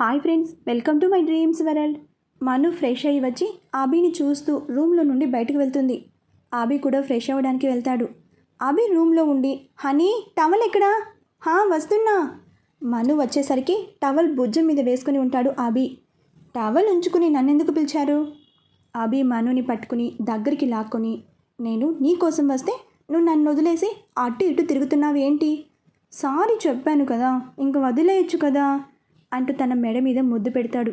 Hi friends welcome to my dreams world Manu fresh అయ్యి వచ్చి ఆబీని చూస్తూ రూమ్లో నుండి బయటకు వెళ్తుంది. ఆబీ కూడా ఫ్రెష్ అవ్వడానికి వెళ్తాడు. ఆబీ రూమ్లో ఉండి హనీ టవల్ ఎక్కడా? హా వస్తున్నా. మను వచ్చేసరికి టవల్ భుజం మీద వేసుకుని ఉంటాడు ఆబీ. టవల్ ఉంచుకుని నన్నెందుకు పిలిచారు? అభి మనుని పట్టుకుని దగ్గరికి లాక్కొని నేను నీ కోసం వస్తే నువ్వు నన్ను వదిలేసి అటు ఇటు తిరుగుతున్నావు ఏంటి సారీ చెప్పాను కదా ఇంక వదిలేయచ్చు కదా. అంటూ తన మెడ మీద ముద్దు పెడతాడు.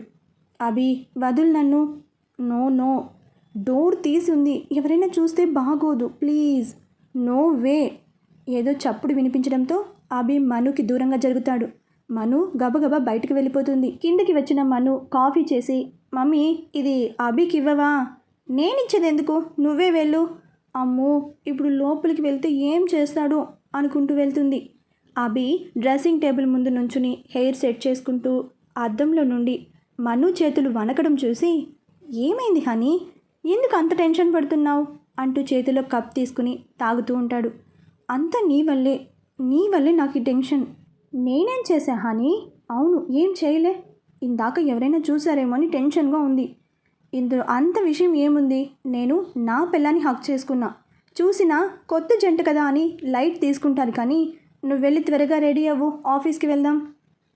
అభి వదులు నన్ను. No no. డోర్ తీసి ఉంది ఎవరైనా చూస్తే బాగోదు. ప్లీజ్. No way. ఏదో చప్పుడు వినిపించడంతో అభి మనుకి దూరంగా జరుగుతాడు. మను గబగబా బయటకు వెళ్ళిపోతుంది. కిందకి వచ్చిన మను కాఫీ చేసి మమ్మీ ఇది అభికి ఇవ్వవా? నేనిచ్చేది ఎందుకు నువ్వే వెళ్ళు. అమ్మో ఇప్పుడు లోపలికి వెళ్తే ఏం చేస్తాడో? అనుకుంటూ వెళ్తుంది. అభి డ్రెస్సింగ్ టేబుల్ ముందు నుంచుని హెయిర్ సెట్ చేసుకుంటూ అద్దంలో నుండి మను చేతులు వణకడం చూసి ఏమైంది హనీ? ఎందుకు అంత టెన్షన్ పడుతున్నావు? అంటూ చేతిలో కప్ తీసుకుని తాగుతూ ఉంటాడు. అంత నీ వల్లే నీ వల్లే నాకు ఈ టెన్షన్. నేనేం చేశా హనీ? అవును ఏం చేయలే? ఇందాక ఎవరైనా చూసారేమో అని టెన్షన్గా ఉంది. ఇందులో అంత విషయం ఏముంది? నేను నా పిల్లని హక్ చేసుకున్నా. చూసినా కొత్త జంట కదా అని లైట్ తీసుకుంటారు కానీ నువ్వు వెళ్ళి త్వరగా రెడీ అవ్వు. ఆఫీస్కి వెళ్దాం.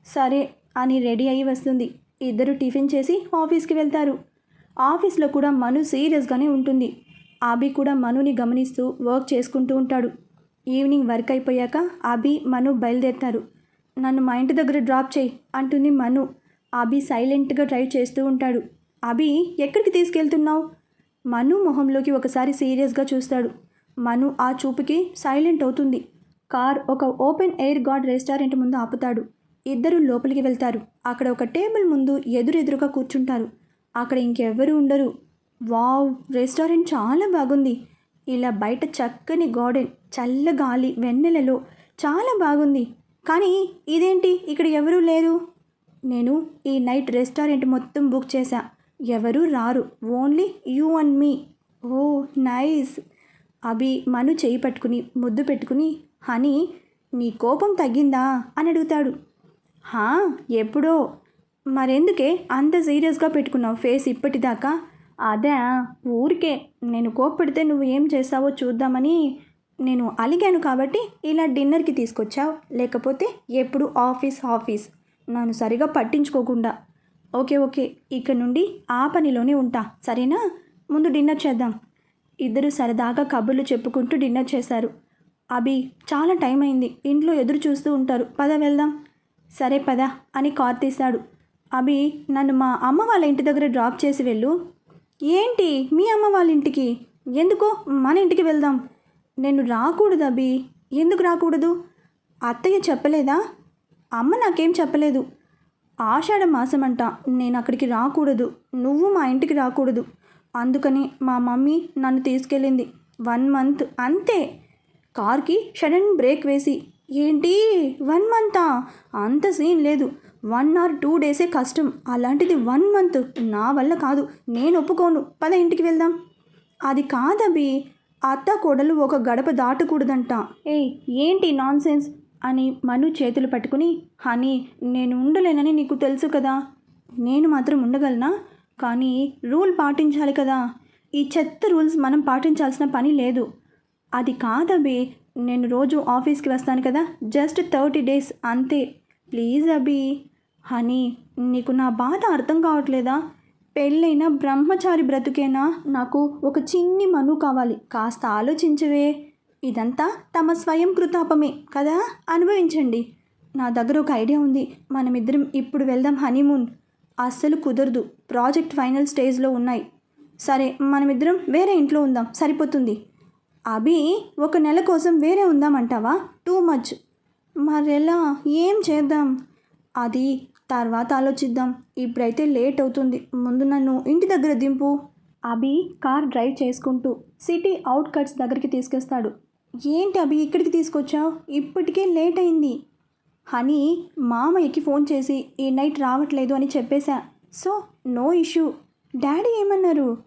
సరే అని రెడీ అయ్యి వస్తుంది. ఇద్దరు టిఫిన్ చేసి ఆఫీస్కి వెళ్తారు. ఆఫీస్లో కూడా మను సీరియస్గానే ఉంటుంది. అభి కూడా మనుని గమనిస్తూ వర్క్ చేసుకుంటూ ఉంటాడు. ఈవినింగ్ వర్క్ అయిపోయాక అభి మను బయలుదేరుతారు. నన్ను మా ఇంటి దగ్గర డ్రాప్ చేయి అంటుంది మను. అభి సైలెంట్గా డ్రైవ్ చేస్తూ ఉంటాడు. అభి ఎక్కడికి తీసుకెళ్తున్నావు? మను మొహంలోకి ఒకసారి సీరియస్గా చూస్తాడు. మను ఆ చూపుకి సైలెంట్ అవుతుంది. కార్ ఒక ఓపెన్ ఎయిర్ గార్డ్ రెస్టారెంట్ ముందు ఆపుతాడు. ఇద్దరు లోపలికి వెళ్తారు. అక్కడ ఒక టేబుల్ ముందు ఎదురెదురుగా కూర్చుంటారు. అక్కడ ఇంకెవ్వరూ ఉండరు. వావ్! రెస్టారెంట్ చాలా బాగుంది. ఇలా బయట చక్కని గార్డెన్ చల్ల గాలి వెన్నెలలో చాలా బాగుంది. కానీ ఇదేంటి? ఇక్కడ ఎవరూ లేరు. నేను ఈ నైట్ రెస్టారెంట్ మొత్తం బుక్ చేశా. ఎవరూ రారు. Only you and me. Oh nice! Abhi Manu చేయి పట్టుకుని ముద్దు పెట్టుకుని హనీ నీ కోపం తగ్గిందా? అని అడుగుతాడు. హా ఎప్పుడో. మరెందుకే అంత సీరియస్గా పెట్టుకున్నావు ఫేస్ ఇప్పటిదాకా? అదే ఊరికే. నేను కోప్పడితే నువ్వు ఏం చేస్తావో చూద్దామని నేను అలిగాను కాబట్టి ఇలా డిన్నర్కి తీసుకొచ్చావు. లేకపోతే ఎప్పుడు ఆఫీస్ ఆఫీస్. నన్ను సరిగా పట్టించుకోకుండా. Okay okay. ఇక్కడ నుండి ఆ పనిలోనే ఉంటా. సరేనా? ముందు డిన్నర్ చేద్దాం. ఇద్దరు సరదాగా కబుర్లు చెప్పుకుంటూ డిన్నర్ చేశారు. అభి చాలా టైం అయింది. ఇంట్లో ఎదురు చూస్తూ ఉంటారు. పద వెళ్దాం. సరే పద అని కార్ తీశాడు. అభి నన్ను మా అమ్మ వాళ్ళ ఇంటి దగ్గర డ్రాప్ చేసి వెళ్ళు. ఏంటి? మీ అమ్మ వాళ్ళ ఇంటికి? ఎందుకో? మన ఇంటికి వెళ్దాం. నేను రాకూడదు అభి. ఎందుకు రాకూడదు? అత్తయ్య చెప్పలేదా? అమ్మ నాకేం చెప్పలేదు. ఆషాఢ మాసం అంట నేను అక్కడికి రాకూడదు. నువ్వు మా ఇంటికి రాకూడదు. అందుకని మా మమ్మీ నన్ను తీసుకెళ్ళింది. వన్ మంత్ అంతే. కార్కి షడన్ బ్రేక్ వేసి ఏంటి వన్ మంతా? అంత సీన్ లేదు. వన్ ఆర్ టూ డేసే కష్టం. అలాంటిది వన్ మంత్ నా వల్ల కాదు. నేను ఒప్పుకోను. పద ఇంటికి వెళ్దాం. అది కాదబి అత్త కోడలు ఒక గడప దాటకూడదంట. ఏయ్ ఏంటి నాన్ సెన్స్ అని మను చేతులు పట్టుకుని హనీ నేను ఉండలేనని నీకు తెలుసు కదా. నేను మాత్రం ఉండగలనా? కానీ రూల్ పాటించాలి కదా. ఈ చెత్త రూల్స్ మనం పాటించాల్సిన పని లేదు. అది కాదబి నేను రోజు ఆఫీస్కి వస్తాను కదా జస్ట్ థర్టీ డేస్ అంతే. ప్లీజ్ అభి హనీ నీకు నా బాధ అర్థం కావట్లేదా? పెళ్ళైన బ్రహ్మచారి బ్రతుకేనా? నాకు ఒక చిన్ని మను కావాలి కాస్త ఆలోచించవే. ఇదంతా తమ స్వయం కృతాపమే కదా? అనుభవించండి. నా దగ్గర ఒక ఐడియా ఉంది మనమిద్దరం ఇప్పుడు వెళ్దాం హనీమూన్. అస్సలు కుదరదు ప్రాజెక్ట్ ఫైనల్ స్టేజ్లో ఉన్నాయి. సరే మనమిద్దరం వేరే ఇంట్లో ఉందాం సరిపోతుంది. అభి ఒక నెల కోసం వేరే ఉందామంటావా? టూ మచ్ మరెలా? ఏం చేద్దాం? అది తర్వాత ఆలోచిద్దాం. ఇప్పుడైతే లేట్ అవుతుంది. ముందు నన్ను ఇంటి దగ్గర దింపు. అభి కార్ డ్రైవ్ చేసుకుంటూ సిటీ అవుట్కట్స్ దగ్గరికి తీసుకొస్తాడు. ఏంటి అభి ఇక్కడికి తీసుకొచ్చావు? ఇప్పటికే లేట్ అయింది. అని మామయ్యకి ఫోన్ చేసి ఈ నైట్ రావట్లేదు అని చెప్పేశా. So no issue. డాడీ ఏమన్నారు?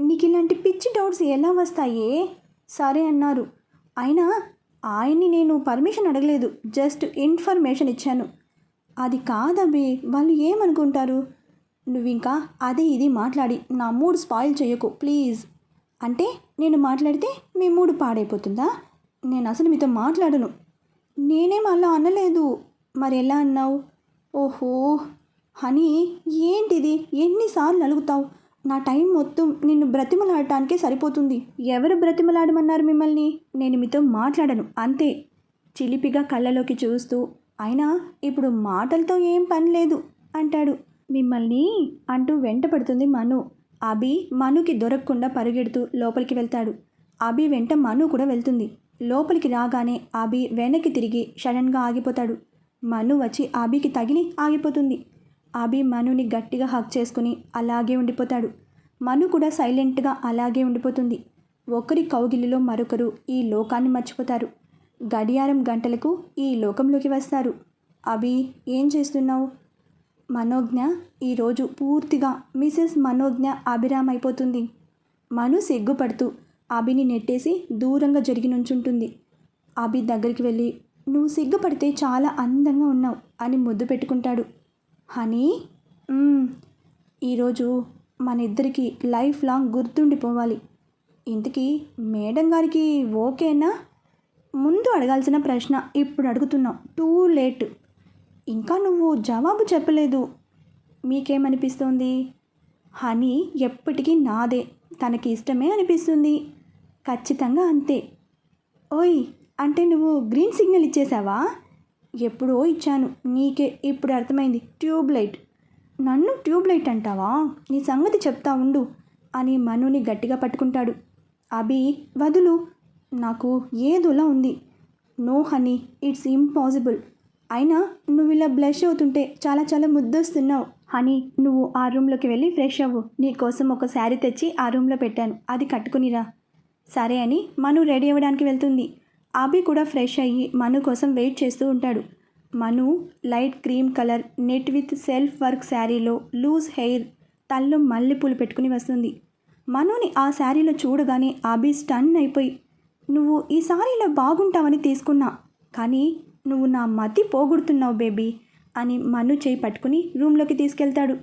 నీకు ఇలాంటి పిచ్చి డౌట్స్ ఎలా వస్తాయే? సరే అన్నారు. అయినా ఆయన్ని నేను పర్మిషన్ అడగలేదు. జస్ట్ ఇన్ఫర్మేషన్ ఇచ్చాను. అది కాదబ్బి వాళ్ళు ఏమనుకుంటారు? నువ్వు ఇంకా అది ఇది మాట్లాడి నా మూడ్ స్పాయిల్ చేయకు ప్లీజ్. అంటే నేను మాట్లాడితే మీ మూడు పాడైపోతుందా? నేను అసలు మీతో మాట్లాడను. నేనేం అలా అనలేదు. మరి ఎలా అన్నావు? ఓహో హనీ ఏంటిది? ఎన్నిసార్లు అలుగుతావు? నా టైం మొత్తం నిన్ను బ్రతిమలాడటానికే సరిపోతుంది. ఎవరు బ్రతిమలాడమన్నారు మిమ్మల్ని? నేను మీతో మాట్లాడను అంతే. చిలిపిగా కళ్ళలోకి చూస్తూ అయినా ఇప్పుడు మాటలతో ఏం పని లేదు? అంటాడు. మిమ్మల్ని అంటూ వెంట పడుతుంది మను. అభి మనుకి దొరకకుండా పరిగెడుతూ లోపలికి వెళ్తాడు. అభి వెంట మను కూడా వెళ్తుంది. లోపలికి రాగానే అభి వెనక్కి తిరిగి సడన్గా ఆగిపోతాడు. మను వచ్చి అభికి తగిలి ఆగిపోతుంది. అభి మనుని గట్టిగా హక్ చేసుకుని అలాగే ఉండిపోతాడు. మను కూడా సైలెంట్గా అలాగే ఉండిపోతుంది. ఒకరి కౌగిలిలో మరొకరు ఈ లోకాన్ని మర్చిపోతారు. గడియారం గంటలకు ఈ లోకంలోకి వస్తారు. అభి ఏం చేస్తున్నావు? మనోజ్ఞ ఈరోజు పూర్తిగా మిసెస్ మనోజ్ఞ అభిరామ్ అయిపోతుంది మను సిగ్గుపడుతూ అభిని నెట్టేసి దూరంగా జరిగి నుంచుంటుంది. అభి దగ్గరికి వెళ్ళి నువ్వు సిగ్గుపడితే చాలా అందంగా ఉన్నావు అని ముద్దు పెట్టుకుంటాడు. హనీ ఈరోజు మన ఇద్దరికి లైఫ్ లాంగ్ గుర్తుండిపోవాలి. ఇంతకీ మేడం గారికి ఓకేనా? ముందు అడగాల్సిన ప్రశ్న ఇప్పుడు అడుగుతున్నావు టూ లేట్. ఇంకా నువ్వు జవాబు చెప్పలేదు. మీకేమనిపిస్తోంది? హనీ ఎప్పటికీ నాదే. తనకి ఇష్టమే అనిపిస్తుంది. ఖచ్చితంగా అంతే. ఓయ్ అంటే నువ్వు గ్రీన్ సిగ్నల్ ఇచ్చేసావా ఎప్పుడో ఇచ్చాను. నీకే ఇప్పుడు అర్థమైంది. Tube light. నన్ను ట్యూబ్ లైట్ అంటావా? నీ సంగతి చెప్తా ఉండు అని మనుని గట్టిగా పట్టుకుంటాడు. అభి వదులు. నాకు ఏదోలా ఉంది. No honey. It's impossible. అయినా నువ్వు ఇలా బ్లష్ అవుతుంటే చాలా చాలా ముద్దొస్తున్నావు. హనీ నువ్వు ఆ రూమ్లోకి వెళ్ళి ఫ్రెష్ అవ్వు. నీ కోసం ఒక శారీ తెచ్చి ఆ రూమ్లో పెట్టాను. అది కట్టుకునిరా. సరే అని మను రెడీ అవ్వడానికి వెళ్తుంది. అభి కూడా ఫ్రెష్ అయ్యి మను కోసం వెయిట్ చేస్తూ ఉంటాడు. Manu light cream colour net with self work శారీలో లూజ్ హెయిర్ తల్లో మల్లెపూలు పెట్టుకుని వస్తుంది. మనుని ఆ శారీలో చూడగానే అభి స్టన్ అయిపోయి నువ్వు ఈ శారీలో బాగుంటావని తీసుకున్నా కానీ నువ్వు నా మతి పోగొడుతున్నావు బేబీ అని మను చేయి పట్టుకుని రూమ్లోకి తీసుకెళ్తాడు.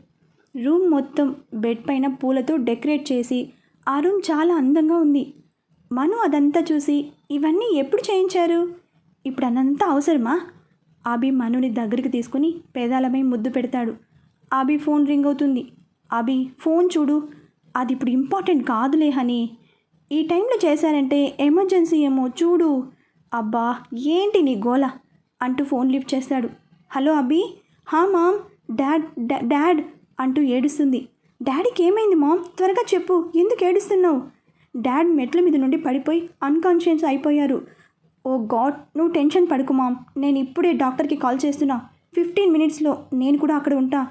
రూమ్ మొత్తం బెడ్ పైన పూలతో డెకరేట్ చేసి ఆ రూమ్ చాలా అందంగా ఉంది. మను అదంతా చూసి ఇవన్నీ ఎప్పుడు చేయించారు? ఇప్పుడు అనంతా అవసరమా? అభి మనుని దగ్గరికి తీసుకుని పేదాలపై ముద్దు పెడతాడు. ఆబి ఫోన్ రింగ్ అవుతుంది. అభి ఫోన్ చూడు. అది ఇప్పుడు ఇంపార్టెంట్ కాదులే హనీ. ఈ టైంలో చేశారంటే ఎమర్జెన్సీ ఏమో చూడు. అబ్బా ఏంటి నీ గోల? అంటూ ఫోన్ లిఫ్ట్ చేస్తాడు. హలో అభి హా మామ్. డాడ్ డా- డాడ్ అంటూ ఏడుస్తుంది. డాడీకి ఏమైంది మామ్? త్వరగా చెప్పు. ఎందుకు ఏడుస్తున్నావు? డాడ్ మెట్ల మీద నుండి పడిపోయి అన్కాన్షియస్ అయిపోయారు. ఓ గాడ్ నువ్వు టెన్షన్ పడుకు మామ్. నేను ఇప్పుడే డాక్టర్కి కాల్ చేస్తున్నా. ఫిఫ్టీన్ మినిట్స్లో నేను కూడా అక్కడ ఉంటా.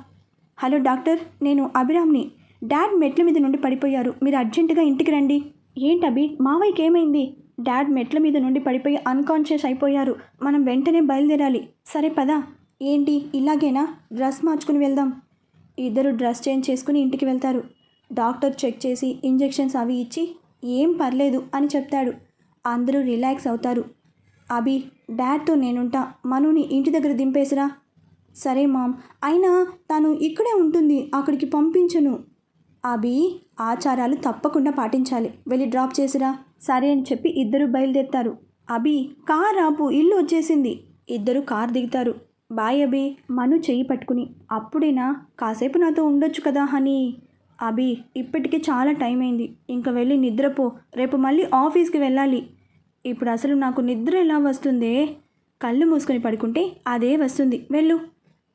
హలో డాక్టర్ నేను అభిరామ్ని. డాడ్ మెట్ల మీద నుండి పడిపోయారు. మీరు అర్జెంటుగా ఇంటికి రండి. ఏంటి అభి మావయ్యకి ఏమైంది? డాడ్ మెట్ల మీద నుండి పడిపోయి అన్కాన్షియస్ అయిపోయారు. మనం వెంటనే బయలుదేరాలి. సరే పదా. ఏంటి ఇలాగేనా? డ్రెస్ మార్చుకుని వెళ్దాం. ఇద్దరు డ్రెస్ చేంజ్ చేసుకుని ఇంటికి వెళ్తారు. డాక్టర్ చెక్ చేసి ఇంజెక్షన్స్ అవి ఇచ్చి ఏం పర్లేదు అని చెప్తాడు. అందరూ రిలాక్స్ అవుతారు. అభి డాడ్తో నేనుంటా. మనుని ఇంటి దగ్గర దింపేసిరా? సరే మామ్. అయినా తను ఇక్కడే ఉంటుంది. అక్కడికి పంపించను. అభి ఆచారాలు తప్పకుండా పాటించాలి. వెళ్ళి డ్రాప్ చేసిరా? సరే అని చెప్పి ఇద్దరు బయలుదేరుతారు. అభి కార్ ఆపు. ఇల్లు వచ్చేసింది. ఇద్దరు కార్ దిగుతారు. బాయ్ అభి మను చెయ్యి పట్టుకుని అప్పుడేనా? కాసేపు నాతో ఉండొచ్చు కదా హనీ? అభి ఇప్పటికే చాలా టైం అయింది. ఇంకా వెళ్ళి నిద్రపో. రేపు మళ్ళీ ఆఫీస్కి వెళ్ళాలి. ఇప్పుడు అసలు నాకు నిద్ర ఎలా వస్తుందే? కళ్ళు మూసుకొని పడుకుంటే అదే వస్తుంది. వెళ్ళు.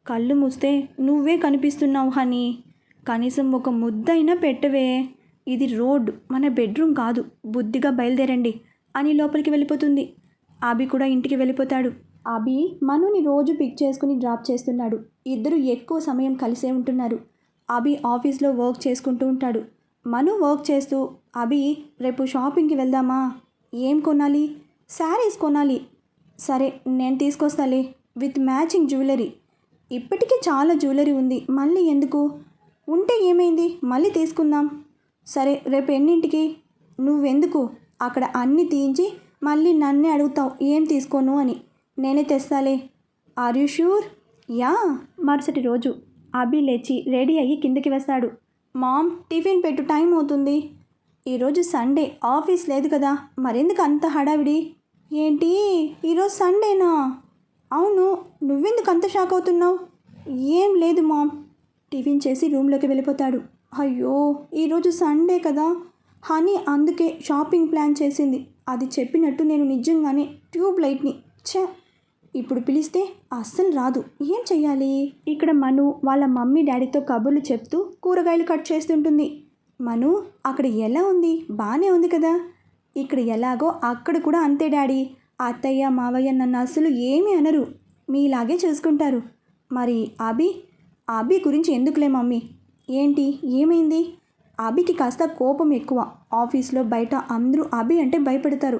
కళ్ళు మూస్తే నువ్వే కనిపిస్తున్నావు హనీ. కనీసం ఒక ముద్దైనా పెట్టవే. ఇది రోడ్ మన బెడ్రూమ్ కాదు. బుద్ధిగా బయలుదేరండి అని లోపలికి వెళ్ళిపోతుంది. అభి కూడా ఇంటికి వెళ్ళిపోతాడు. అభి మనుని రోజు పిక్ చేసుకుని డ్రాప్ చేస్తున్నాడు. ఇద్దరు ఎక్కువ సమయం కలిసే ఉంటున్నారు. అభి ఆఫీస్లో వర్క్ చేసుకుంటూ ఉంటాడు. మను వర్క్ చేస్తూ అభి రేపు షాపింగ్కి వెళ్దామా? ఏం కొనాలి? శారీస్ కొనాలి. సరే నేను తీసుకొస్తాలే. With matching jewellery. ఇప్పటికే చాలా జ్యువెలరీ ఉంది. మళ్ళీ ఎందుకు? ఉంటే ఏమైంది? మళ్ళీ తీసుకుందాం. సరే రేపు ఎన్నింటికి? నువ్వెందుకు? అక్కడ అన్నీ తీయించి మళ్ళీ నన్నే అడుగుతావు. ఏం తీసుకోను అని. నేనే తెస్తాలే. ఆర్ యూ షూర్ యా మరుసటి రోజు. అభి లేచి రెడీ అయ్యి కిందకి వస్తాడు. మామ్ టిఫిన్ పెట్టు టైం అవుతుంది. ఈరోజు సండే ఆఫీస్ లేదు కదా మరెందుకు అంత హడావిడి? ఏంటి ఈరోజు సండేనా? అవును నువ్వెందుకు అంత షాక్ అవుతున్నావు? ఏం లేదు మామ్. టిఫిన్ చేసి రూమ్లోకి వెళ్ళిపోతాడు. అయ్యో ఈరోజు సండే కదా. హనీ అందుకే షాపింగ్ ప్లాన్ చేసింది. అది చెప్పినట్టు నేను నిజంగానే ట్యూబ్ లైట్ని ఛే ఇప్పుడు పిలిస్తే అస్సలు రాదు. ఏం చెయ్యాలి? ఇక్కడ మను వాళ్ళ మమ్మీ డాడీతో కబుర్లు చెప్తూ కూరగాయలు కట్ చేస్తుంటుంది. మను అక్కడ ఎలా ఉంది? బాగానే ఉంది కదా. ఇక్కడ ఎలాగో అక్కడ కూడా అంతే డాడీ. అత్తయ్య మావయ్య నన్ను అసలు ఏమీ అనరు. మీలాగే చూసుకుంటారు. మరి అభి? అభి గురించి ఎందుకులే మమ్మీ? ఏంటి? ఏమైంది? అభికి కాస్త కోపం ఎక్కువ. ఆఫీస్లో బయట అందరూ అభి అంటే భయపడతారు.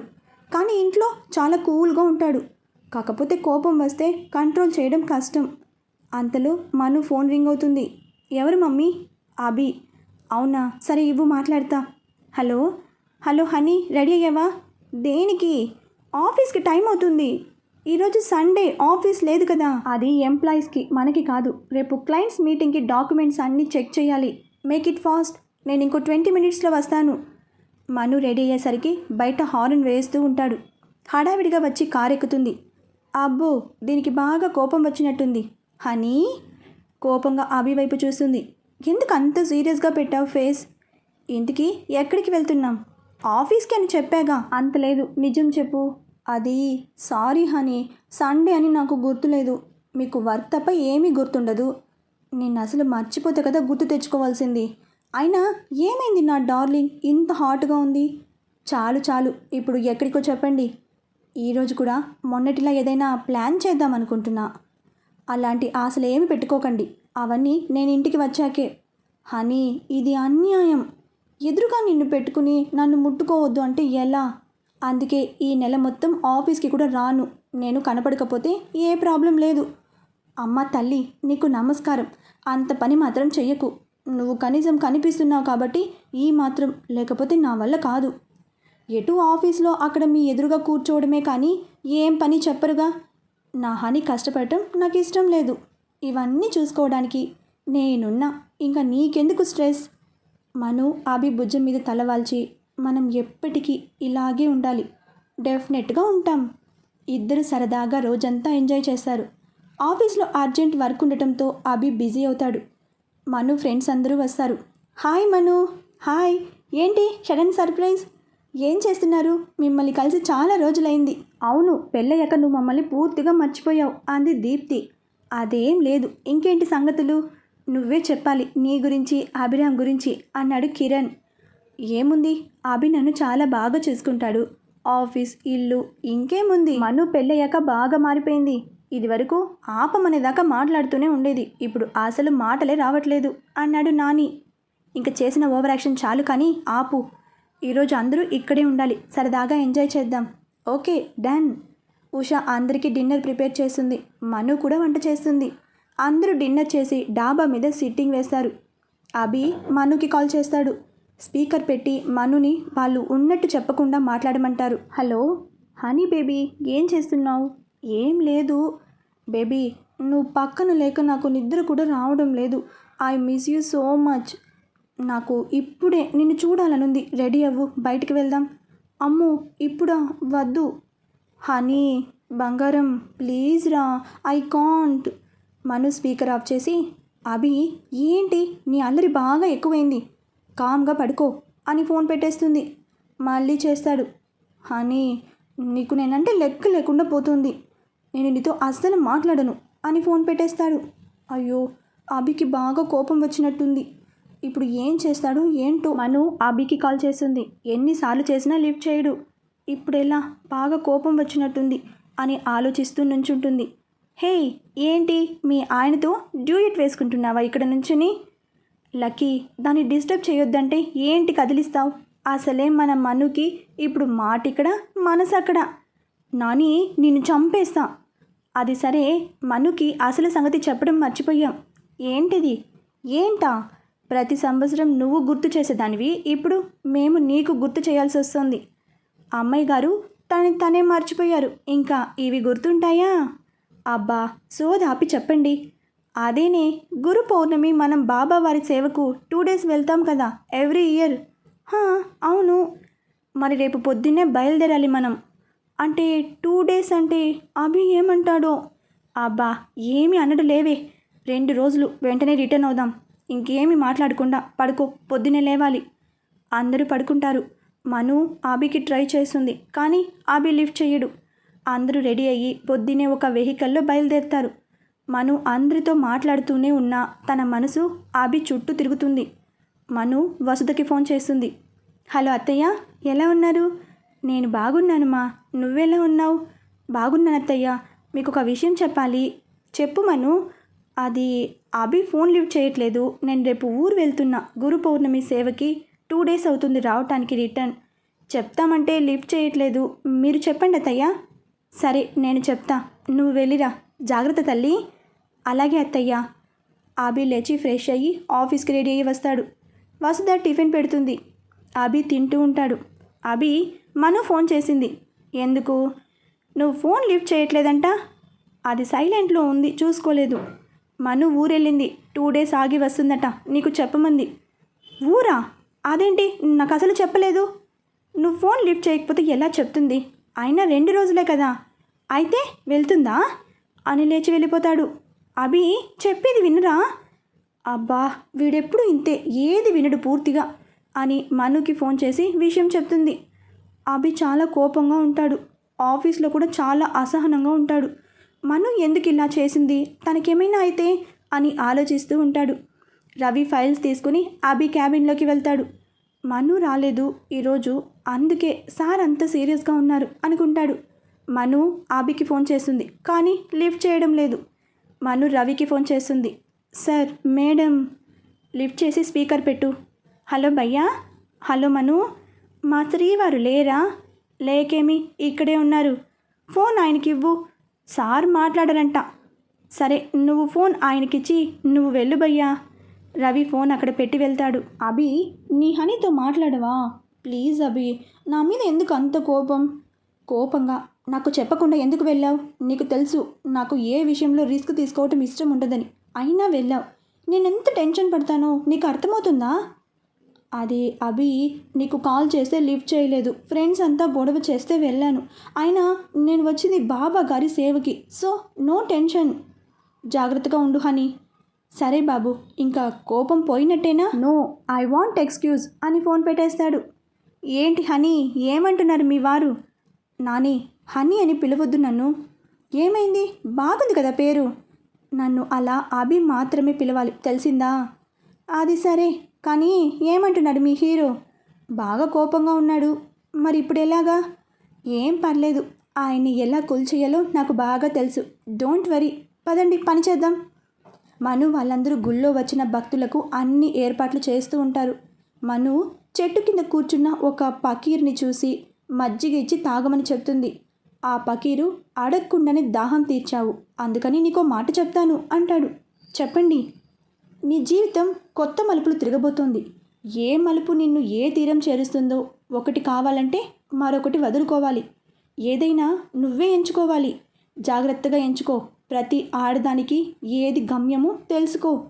కానీ ఇంట్లో చాలా కూల్గా ఉంటాడు. కాకపోతే కోపం వస్తే కంట్రోల్ చేయడం కష్టం. అంతలో మను ఫోన్ రింగ్ అవుతుంది. ఎవరు మమ్మీ? అభి. అవునా? సరే ఇవ్వు మాట్లాడతా. హలో? హలో హనీ రెడీ అయ్యావా? దేనికి? ఆఫీస్కి టైం అవుతుంది. ఈరోజు సండే ఆఫీస్ లేదు కదా. అది ఎంప్లాయీస్కి మనకి కాదు. రేపు క్లయింట్స్ మీటింగ్కి డాక్యుమెంట్స్ అన్నీ చెక్ చేయాలి. Make it fast. నేను ఇంకో ట్వంటీ మినిట్స్లో వస్తాను. మను రెడీ అయ్యేసరికి బయట హార్న్ వేస్తూ ఉంటాడు. హడావిడిగా వచ్చి కారు ఎక్కుతుంది అబ్బో దీనికి బాగా కోపం వచ్చినట్టుంది. హనీ కోపంగా అభి వైపు చూస్తుంది. ఎందుకు అంత సీరియస్గా పెట్టావు ఫేస్? ఇంటికి ఎక్కడికి వెళ్తున్నాం? ఆఫీస్కి అని చెప్పాగా. అంత లేదు నిజం చెప్పు. అది సారీ హనీ సండే అని నాకు గుర్తులేదు. మీకు వర్క్ తప్ప ఏమీ గుర్తుండదు. నేను అసలు మర్చిపోతే కదా గుర్తు తెచ్చుకోవాల్సింది. అయినా ఏమైంది నా డార్లింగ్? ఇంత హాట్గా ఉంది. చాలు చాలు ఇప్పుడు ఎక్కడికో చెప్పండి. ఈరోజు కూడా మొన్నటిలా ఏదైనా ప్లాన్ చేద్దాం అనుకుంటున్నా. అలాంటి ఆశలు ఏమి పెట్టుకోకండి. అవన్నీ నేను ఇంటికి వచ్చాకే. హనీ ఇది అన్యాయం. ఎదురుగా నిన్ను పెట్టుకుని నన్ను ముట్టుకోవద్దు అంటే ఎలా? అందుకే ఈ నెల మొత్తం ఆఫీస్కి కూడా రాను. నేను కనపడకపోతే ఏ ప్రాబ్లం లేదు. అమ్మ తల్లి నీకు నమస్కారం. అంత పని మాత్రం చెయ్యకు. నువ్వు కనీసం కనిపిస్తున్నావు కాబట్టి ఈ మాత్రం లేకపోతే నా వల్ల కాదు. ఎటు ఆఫీస్లో అక్కడ మీ ఎదురుగా కూర్చోవడమే కానీ ఏం పని చెప్పరుగా? నా హాని కష్టపడటం నాకు ఇష్టం లేదు. ఇవన్నీ చూసుకోవడానికి నేనున్నా. ఇంకా నీకెందుకు స్ట్రెస్? మను అభి భుజం మీద తలవాల్చి మనం ఎప్పటికీ ఇలాగే ఉండాలి. డెఫినెట్గా ఉంటాం. ఇద్దరు సరదాగా రోజంతా ఎంజాయ్ చేస్తారు. ఆఫీస్లో అర్జెంట్ వర్క్ ఉండటంతో అభి బిజీ అవుతాడు. మను ఫ్రెండ్స్ అందరూ వస్తారు. హాయ్ మను. హాయ్. ఏంటి? Sudden surprise? ఏం చేస్తున్నారు? మిమ్మల్ని కలిసి చాలా రోజులైంది. అవును పెళ్ళయ్యాక నువ్వు మమ్మల్ని పూర్తిగా మర్చిపోయావు అంది దీప్తి. అదేం లేదు ఇంకేంటి సంగతులు? నువ్వే చెప్పాలి నీ గురించి అభిరామ్ గురించి అన్నాడు కిరణ్. ఏముంది? అభి నన్ను చాలా బాగా చూసుకుంటాడు. ఆఫీస్ ఇల్లు ఇంకేముంది? మను పెళ్ళయ్యాక బాగా మారిపోయింది. ఇది వరకు ఆపమనేదాకా మాట్లాడుతూనే ఉండేది. ఇప్పుడు అసలు మాటలే రావట్లేదు అన్నాడు నాని. ఇంకా చేసిన ఓవర్ యాక్షన్ చాలు కానీ ఆపు. ఈరోజు అందరూ ఇక్కడే ఉండాలి. సరదాగా ఎంజాయ్ చేద్దాం. Okay done. ఉష అందరికీ డిన్నర్ ప్రిపేర్ చేస్తుంది. మను కూడా వంట చేస్తుంది. అందరూ డిన్నర్ చేసి డాబా మీద సిట్టింగ్ వేస్తారు. అభి మనుకి కాల్ చేస్తాడు. స్పీకర్ పెట్టి మనుని వాళ్ళు ఉన్నట్టు చెప్పకుండా మాట్లాడమంటారు. హలో హనీ బేబీ ఏం చేస్తున్నావు? ఏం లేదు. బేబీ నువ్వు పక్కన లేక నాకు నిద్ర కూడా రావడం లేదు. I miss you so much. నాకు ఇప్పుడే నిన్ను చూడాలనుంది. రెడీ అవ్వు. బయటికి వెళ్దాం. అమ్ము ఇప్పుడా? వద్దు. హనీ బంగారం ప్లీజ్ రా. I can't. Manu speaker off చేసి అభి ఏంటి? నీ అల్లరి బాగా ఎక్కువైంది. కామ్గా పడుకో అని ఫోన్ పెట్టేస్తుంది. మళ్ళీ చేస్తాడు. హనీ నీకు నేనంటే లెక్క లేకుండా పోతుంది. నేను నీతో అస్సలు మాట్లాడను అని ఫోన్ పెట్టేస్తాడు. అయ్యో అభికి బాగా కోపం వచ్చినట్టుంది. ఇప్పుడు ఏం చేస్తాడు ఏంటో మను అభికి కాల్ చేస్తుంది. ఎన్నిసార్లు చేసినా లిఫ్ట్ చేయడు. ఇప్పుడు ఎలా బాగా కోపం వచ్చినట్టుంది అని ఆలోచిస్తూ నుంచుంటుంది. హే ఏంటి? మీ ఆయనతో డ్యూయట్ వేసుకుంటున్నావా ఇక్కడ నుంచుని? లక్కీ దాన్ని డిస్టర్బ్ చేయొద్దంటే ఏంటి కదిలిస్తావు? అసలే మన మనుకి ఇప్పుడు మాట ఇక్కడ మనసు అక్కడ నాని నిన్ను చంపేస్తా. అది సరే మనుకి అసలు సంగతి చెప్పడం మర్చిపోయాం. ఏంటిది? ఏంటా? ప్రతి సంవత్సరం నువ్వు గుర్తు చేసేదానివి. ఇప్పుడు మేము నీకు గుర్తు చేయాల్సి వస్తుంది. అమ్మాయి గారు తనని తనే మర్చిపోయారు. ఇంకా ఇవి గుర్తుంటాయా? అబ్బా సోదాపి చెప్పండి. అదేనే గురు పౌర్ణమి మనం బాబా వారి సేవకు టూ డేస్ వెళ్తాం కదా ఎవ్రీ ఇయర్. హా, అవును. మరి రేపు పొద్దున్నే బయలుదేరాలి మనం. అంటే టూ డేస్ అంటే అభి ఏమంటాడో? అబ్బా ఏమి అనడు లేవే. రెండు రోజులు వెంటనే రిటర్న్ అవుదాం. ఇంకేమి మాట్లాడకుండా పడుకో పొద్దున్నే లేవాలి. అందరూ పడుకుంటారు. మను ఆబీకి ట్రై చేస్తుంది కానీ ఆబీ లిఫ్ట్ చేయడు. అందరూ రెడీ అయ్యి పొద్దునే ఒక వెహికల్లో బయలుదేరుతారు. మను అందరితో మాట్లాడుతూనే ఉన్న తన మనసు ఆబి చుట్టూ తిరుగుతుంది. మను వసుదకి ఫోన్ చేస్తుంది. హలో అత్తయ్య ఎలా ఉన్నారు? నేను బాగున్నాను మా నువ్వెలా ఉన్నావు? బాగున్నాను అత్తయ్య మీకు ఒక విషయం చెప్పాలి. చెప్పు మను. అది అభి ఫోన్ లిఫ్ట్ చేయట్లేదు. నేను రేపు ఊరు వెళ్తున్నా. గురు పౌర్ణమి సేవకి టూ డేస్ అవుతుంది రావటానికి రిటర్న్. చెప్తామంటే లిఫ్ట్ చేయట్లేదు. మీరు చెప్పండి అత్తయ్య. సరే నేను చెప్తా. నువ్వు వెళ్ళిరా. జాగ్రత్త తల్లి. అలాగే అత్తయ్య. ఆబి లేచి ఫ్రెష్ అయ్యి ఆఫీస్కి రెడీ అయ్యి వస్తాడు. వసుధ టిఫిన్ పెడుతుంది. అభి తింటూ ఉంటాడు. అభి మను ఫోన్ చేసింది. ఎందుకు? నువ్వు ఫోన్ లిఫ్ట్ చేయట్లేదంట? అది సైలెంట్లో ఉంది. చూసుకోలేదు. మను ఊరెళ్ళింది. టూ డేస్ ఆగి వస్తుందట. నీకు చెప్పమంది. ఊరా? అదేంటి? నాకు అసలు చెప్పలేదు. నువ్వు ఫోన్ లిఫ్ట్ చేయకపోతే ఎలా చెప్తుంది? అయినా రెండు రోజులే కదా. అయితే వెళ్తుందా? అని లేచి వెళ్ళిపోతాడు. అభి చెప్పేది వినరా? అబ్బా వీడెప్పుడు ఇంతే. ఏది వినడు పూర్తిగా అని మనుకి ఫోన్ చేసి విషయం చెప్తుంది. అభి చాలా కోపంగా ఉంటాడు. ఆఫీస్లో కూడా చాలా అసహనంగా ఉంటాడు. మను ఎందుకు ఇలా చేసింది? తనకేమైనా అయితే? అని ఆలోచిస్తూ ఉంటాడు. రవి ఫైల్స్ తీసుకుని అభి క్యాబిన్లోకి వెళ్తాడు. మను రాలేదు. ఈరోజు అందుకే సార్ అంత సీరియస్గా ఉన్నారు అనుకుంటాడు. మను అభికి ఫోన్ చేస్తుంది. కానీ లిఫ్ట్ చేయడం లేదు. మను రవికి ఫోన్ చేస్తుంది. సార్ మేడం లిఫ్ట్ చేసి స్పీకర్ పెట్టు. హలో భయ్యా. హలో మను. మా శ్రీవారు లేరా? లేకేమి? ఇక్కడే ఉన్నారు. ఫోన్ ఆయనకి ఇవ్వు సార్ మాట్లాడరంట. సరే నువ్వు ఫోన్ ఆయనకిచ్చి నువ్వు వెళ్ళు భయ్యా. రవి ఫోన్ అక్కడ పెట్టి వెళ్తాడు. అభి నీ హనీతో మాట్లాడవా? ప్లీజ్ అభి నా మీద ఎందుకు అంత కోపం? కోపంగా నాకు చెప్పకుండా ఎందుకు వెళ్ళావు? నీకు తెలుసు నాకు ఏ విషయంలో రిస్క్ తీసుకోవటం ఇష్టం ఉండదని. అయినా వెళ్ళావు. నేను ఎంత టెన్షన్ పడతానో నీకు అర్థమవుతుందా? అది అభి నీకు కాల్ చేస్తే లిఫ్ట్ చేయలేదు. ఫ్రెండ్స్ అంతా గొడవ చేస్తే వెళ్ళాను. అయినా నేను వచ్చింది బాబా గారి సేవకి. So no tension. జాగ్రత్తగా ఉండు హనీ. సరే బాబు ఇంకా కోపం పోయినట్టేనా? నో ఐ వాంట్ ఎక్స్క్యూజ్ అని ఫోన్ పెట్టేస్తాడు. ఏంటి హనీ ఏమంటున్నారు మీ వారు? నాని హనీ అని పిలవద్దు నన్ను. ఏమైంది? బాగుంది కదా పేరు. నన్ను అలా అభి మాత్రమే పిలవాలి. తెలిసిందా? అది సరే. కానీ ఏమంటున్నాడు మీ హీరో? బాగా కోపంగా ఉన్నాడు. మరి ఇప్పుడు ఎలాగా? ఏం పర్లేదు. ఆయన్ని ఎలా కూల్ చేయాలో నాకు బాగా తెలుసు. Don't worry. పదండి పని చేద్దాం. మను వాళ్ళందరూ గుళ్ళో వచ్చిన భక్తులకు అన్ని ఏర్పాట్లు చేస్తూ ఉంటారు. మను చెట్టు కింద కూర్చున్న ఒక పకీర్ని చూసి మజ్జిగ ఇచ్చి తాగమని చెప్తుంది. ఆ పకీరు అడగకుండానే దాహం తీర్చావు. అందుకని నీకో మాట చెప్తాను అంటాడు. చెప్పండి. నీ జీవితం కొత్త మలుపులు తిరగబోతోంది. ఏ మలుపు నిన్ను ఏ తీరం చేరుస్తుందో ఒకటి కావాలంటే మరొకటి వదులుకోవాలి. ఏదైనా నువ్వే ఎంచుకోవాలి. జాగ్రత్తగా ఎంచుకో. ప్రతి ఆడదానికి ఏది గమ్యమో తెలుసుకో.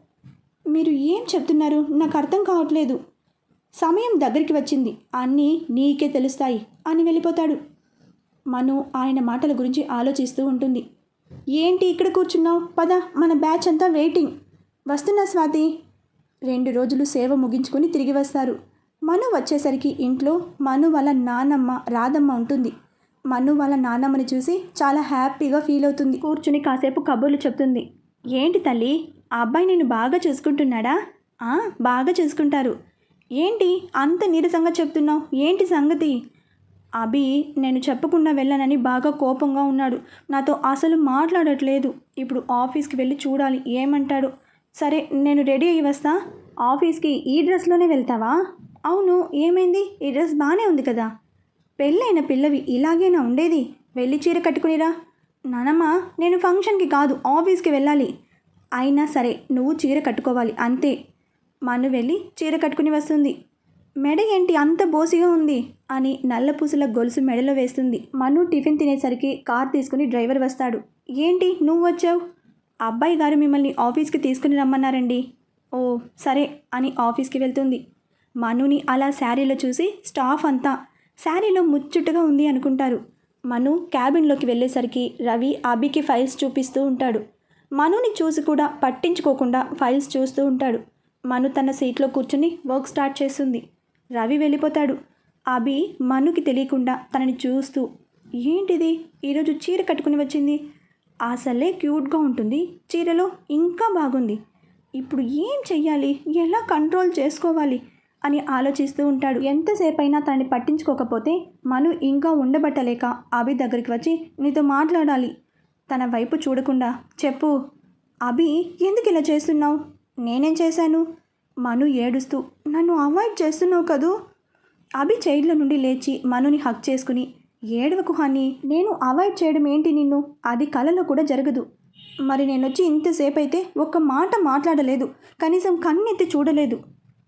మీరు ఏం చెప్తున్నారు? నాకు అర్థం కావట్లేదు. సమయం దగ్గరికి వచ్చింది. అన్నీ నీకే తెలుస్తాయి అని వెళ్ళిపోతాడు. మను ఆయన మాటల గురించి ఆలోచిస్తూ ఉంటుంది. ఏంటి ఇక్కడ కూర్చున్నావు? పద మన బ్యాచ్ అంతా వెయిటింగ్. వస్తున్నా స్వాతి. రెండు రోజులు సేవ ముగించుకొని తిరిగి వస్తారు. మను వచ్చేసరికి ఇంట్లో మను వాళ్ళ నానమ్మ రాధమ్మ ఉంటుంది. మను వాళ్ళ నానమ్మని చూసి చాలా హ్యాపీగా ఫీల్ అవుతుంది. కూర్చుని కాసేపు కబుర్లు చెప్తుంది. ఏంటి తల్లి ఆ అబ్బాయి నేను బాగా చూసుకుంటున్నాడా? "ఆ, బాగా చూసుకుంటారు. ఏంటి అంత నీరసంగా చెప్తున్నావు? ఏంటి సంగతి? అభి నేను చెప్పకుండా వెళ్ళానని బాగా కోపంగా ఉన్నాడు. నాతో అసలు మాట్లాడట్లేదు. ఇప్పుడు ఆఫీస్కి వెళ్ళి చూడాలి. ఏమంటాడు? సరే నేను రెడీ అయ్యి వస్తా. ఆఫీస్కి ఈ డ్రెస్లోనే వెళ్తావా? అవును ఏమైంది? ఈ డ్రెస్ బాగానే ఉంది కదా. పెళ్ళైన పిల్లవి ఇలాగేనా ఉండేది? వెళ్ళి చీర కట్టుకునిరా. నానమ్మ నేను ఫంక్షన్కి కాదు ఆఫీస్కి వెళ్ళాలి. అయినా సరే నువ్వు చీర కట్టుకోవాలి అంతే. మను వెళ్ళి చీర కట్టుకుని వస్తుంది. మెడ ఏంటి అంత బోసిగా ఉంది? అని నల్లపూసల గొలుసు మెడలో వేస్తుంది. మను టిఫిన్ తినేసరికి కార్ తీసుకుని డ్రైవర్ వస్తాడు. ఏంటి నువ్వు వచ్చావు? అబ్బాయి గారు మిమ్మల్ని ఆఫీస్కి తీసుకుని రమ్మన్నారండి. ఓ సరే అని ఆఫీస్కి వెళ్తుంది. మనుని అలా శారీలో చూసి స్టాఫ్ అంతా శారీలో ముచ్చుట్టుగా ఉంది అనుకుంటారు. మను క్యాబిన్లోకి వెళ్ళేసరికి రవి అభికి ఫైల్స్ చూపిస్తూ ఉంటాడు. మనుని చూసి కూడా పట్టించుకోకుండా ఫైల్స్ చూస్తూ ఉంటాడు. మను తన సీట్లో కూర్చుని వర్క్ స్టార్ట్ చేస్తుంది. రవి వెళ్ళిపోతాడు. అభి మనుకి తెలియకుండా తనని చూస్తూ ఏంటిది? ఈరోజు చీర కట్టుకుని వచ్చింది? అసలే క్యూట్గా ఉంటుంది. చీరలో ఇంకా బాగుంది. ఇప్పుడు ఏం చెయ్యాలి? ఎలా కంట్రోల్ చేసుకోవాలి? అని ఆలోచిస్తూ ఉంటాడు. ఎంతసేపైనా తనని పట్టించుకోకపోతే మను ఇంకా ఉండబట్టలేక అభి దగ్గరికి వచ్చి నీతో మాట్లాడాలి. తన వైపు చూడకుండా చెప్పు. అభి ఎందుకు ఇలా చేస్తున్నావు? నేనేం చేశాను? మను ఏడుస్తూ నన్ను అవాయిడ్ చేస్తున్నావు కదూ? అభి చైర్లో నుండి లేచి మనుని హక్ చేసుకుని ఏడవకు హాని. నేను అవాయిడ్ చేయడం ఏంటి నిన్ను? అది కలలో కూడా జరగదు. మరి నేను వచ్చి ఇంతసేపు అయితే ఒక్క మాట మాట్లాడలేదు. కనీసం కన్నెత్తి చూడలేదు.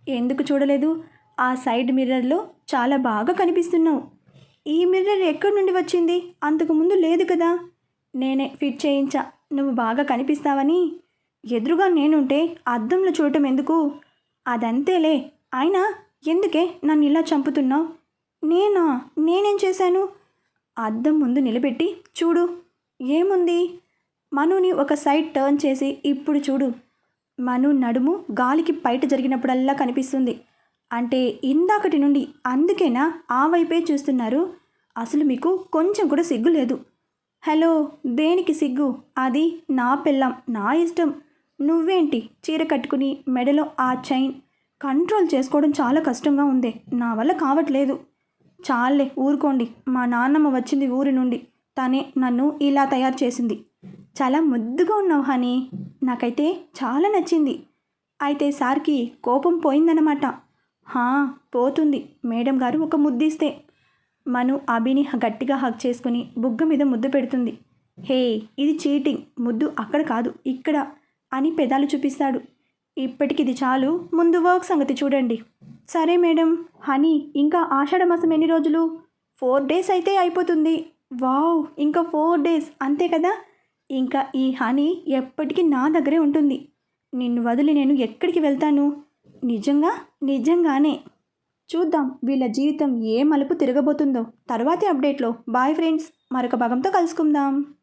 ఎందుకు చూడలేదు? ఆ సైడ్ మిర్రర్లో చాలా బాగా కనిపిస్తున్నావు. ఈ మిర్రర్ ఎక్కడి నుండి వచ్చింది? అంతకు ముందు లేదు కదా. నేనే ఫిట్ చేయించా. నువ్వు బాగా కనిపిస్తావని. ఎదురుగా నేనుంటే అద్దంలో చూడటం ఎందుకు? అదంతేలే. అయినా ఎందుకే నన్ను ఇలా చంపుతున్నావు? నేనా? నేనేం చేశాను? అద్దం ముందు నిలబెట్టి చూడు. ఏముంది? మనుని ఒక సైడ్ టర్న్ చేసి ఇప్పుడు చూడు. మను నడుము గాలికి బయట జరిగినప్పుడల్లా కనిపిస్తుంది. అంటే ఇందాకటి నుండి అందుకేనా ఆ వైపే చూస్తున్నారు? అసలు మీకు కొంచెం కూడా సిగ్గు లేదు. హలో దేనికి సిగ్గు? అది నా పెళ్ళం నా ఇష్టం. నువ్వేంటి? చీర కట్టుకుని మెడలో ఆ చైన్. కంట్రోల్ చేసుకోవడం చాలా కష్టంగా ఉంది. నా వల్ల కావట్లేదు. చాలే ఊరుకోండి. మా నాన్నమ్మ వచ్చింది ఊరి నుండి. తనే నన్ను ఇలా తయారు చేసింది. చాలా ముద్దుగా ఉన్నావు హనీ. నాకైతే చాలా నచ్చింది. అయితే సార్కి కోపం పోయిందన్నమాట. హా పోతుంది. మేడం గారు ఒక ముద్దిస్తే. మను అభిని గట్టిగా హక్ చేసుకుని బుగ్గ మీద ముద్దు పెడుతుంది. హే ఇది చీటింగ్. ముద్దు అక్కడ కాదు ఇక్కడ అని పెదాలు చూపిస్తాడు. ఇప్పటికిది చాలు. ముందు వర్క్ సంగతి చూడండి. సరే మేడం. హనీ ఇంకా ఆషాఢ మాసం ఎన్ని రోజులు? ఫోర్ డేస్ అయితే అయిపోతుంది. వావ్ ఇంకా ఫోర్ డేస్. అంతే కదా? ఇంకా ఈ హనీ ఎప్పటికీ నా దగ్గరే ఉంటుంది. నిన్ను వదిలి నేను ఎక్కడికి వెళ్తాను? నిజంగా? నిజంగానే. చూద్దాం వీళ్ళ జీవితం ఏ మలుపు తిరగబోతుందో. తర్వాతి అప్డేట్లో. Bye friends. మరొక భాగంతో కలుసుకుందాం.